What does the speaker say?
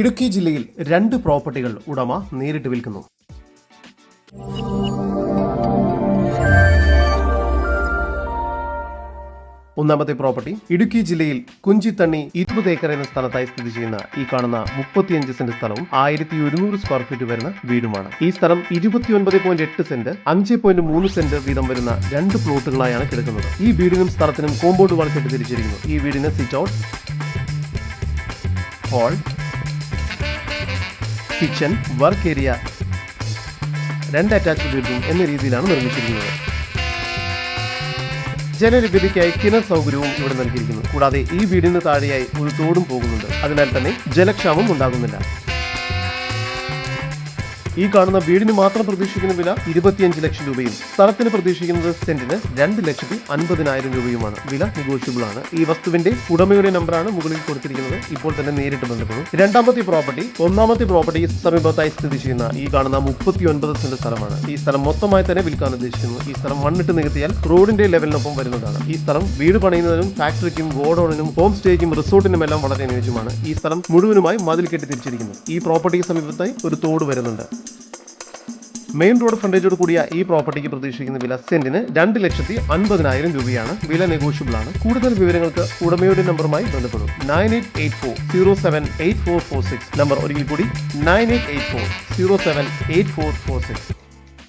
ഇടുക്കി ജില്ലയിൽ രണ്ട് പ്രോപ്പർട്ടികൾ ഉടമ നേരിട്ട് വിൽക്കുന്നു. ഒന്നാമത്തെ പ്രോപ്പർട്ടി ഇടുക്കി ജില്ലയിൽ കുഞ്ചിത്തണ്ണി ഇരുപത് ഏക്കർ എന്ന സ്ഥലത്തായി സ്ഥിതി ചെയ്യുന്ന ഈ കാണുന്ന മുപ്പത്തിയഞ്ച് സെന്റ് സ്ഥലവും ആയിരത്തി ഒരുന്നൂറ് സ്ക്വയർ ഫീറ്റ് വരുന്ന വീടുമാണ്. ഈ സ്ഥലം ഇരുപത്തിയൊൻപത് പോയിന്റ് എട്ട് സെന്റ് അഞ്ച് പോയിന്റ് മൂന്ന് സെന്റ് വീതം വരുന്ന രണ്ട് പ്ലോട്ടുകളായാണ് കിടക്കുന്നത്. ഈ വീടിനും സ്ഥലത്തിനും കോമ്പൗണ്ട് വളച്ചിട്ട് തിരിച്ചിരിക്കുന്നു. ഈ വീടിന് sit out hall kitchen work area രണ്ട് അറ്റാച്ച്ഡ് ബെഡ്റൂം എന്ന രീതിയിലാണ് നിർമ്മിച്ചിരിക്കുന്നത്. ജലലഭ്യതയ്ക്കായി കിണർ സൗകര്യവും ഇവിടെ നൽകിയിരിക്കുന്നു. കൂടാതെ ഈ വീടിന് താഴെയായി ഒരു തോടും പോകുന്നുണ്ട്. അതിനാൽ തന്നെ ജലക്ഷാമം ഉണ്ടാകുന്നില്ല. ഈ കാണുന്ന വീടിന് മാത്രം പ്രതീക്ഷിക്കുന്ന വില ഇരുപത്തിയഞ്ച് ലക്ഷം രൂപയും സ്ഥലത്തിന് പ്രതീക്ഷിക്കുന്നത് സെന്റിന് രണ്ട് ലക്ഷത്തി അൻപതിനായിരം രൂപയുമാണ്. വില നെഗോഷ്യബിൾ ആണ്. ഈ വസ്തുവിന്റെ ഉടമയുടെ നമ്പറാണ് മുകളിൽ കൊടുത്തിരിക്കുന്നത്. ഇപ്പോൾ തന്നെ നേരിട്ട് ബന്ധപ്പെടും. രണ്ടാമത്തെ പ്രോപ്പർട്ടി ഒന്നാമത്തെ പ്രോപ്പർട്ടി സമീപത്തായി സ്ഥിതി ചെയ്യുന്ന ഈ കാണുന്ന മുപ്പത്തി ഒൻപത് സെന്റ് സ്ഥലമാണ്. ഈ സ്ഥലം മൊത്തമായി തന്നെ വിൽക്കാൻ ഉദ്ദേശിക്കുന്നു. ഈ സ്ഥലം മണ്ണിട്ട് നികത്തിയാൽ റോഡിന്റെ ലെവലിനൊപ്പം വരുന്നതാണ്. ഈ സ്ഥലം വീട് പണിയുന്നതിനും ഫാക്ടറിക്കും ഗോഡൌണിനും ഹോം സ്റ്റേക്കും റിസോർട്ടിനും എല്ലാം വളരെ അനുയോജ്യമാണ്. ഈ സ്ഥലം മുഴുവനുമായി മതിൽ കെട്ടി തിരിച്ചിരിക്കുന്നു. ഈ പ്രോപ്പർട്ടിക്ക് സമീപത്തായി ഒരു തോട് വരുന്നുണ്ട്. മെയിൻ റോഡ് ഫ്രണ്ടേജോട് കൂടിയ ഈ പ്രോപ്പർട്ടിക്ക് പ്രതീക്ഷിക്കുന്ന വില സെന്റിന് രണ്ട് ലക്ഷത്തി അൻപതിനായിരം രൂപയാണ്. വില നെഗോഷ്യബിൾ ആണ് കൂടുതൽ വിവരങ്ങൾക്ക് ഉടമയുടെ നമ്പറുമായി ബന്ധപ്പെടും. Nine eight eight four zero seven eight four four six. Number ഒരിക്കൽ കൂടി nine eight eight four zero seven eight four four six.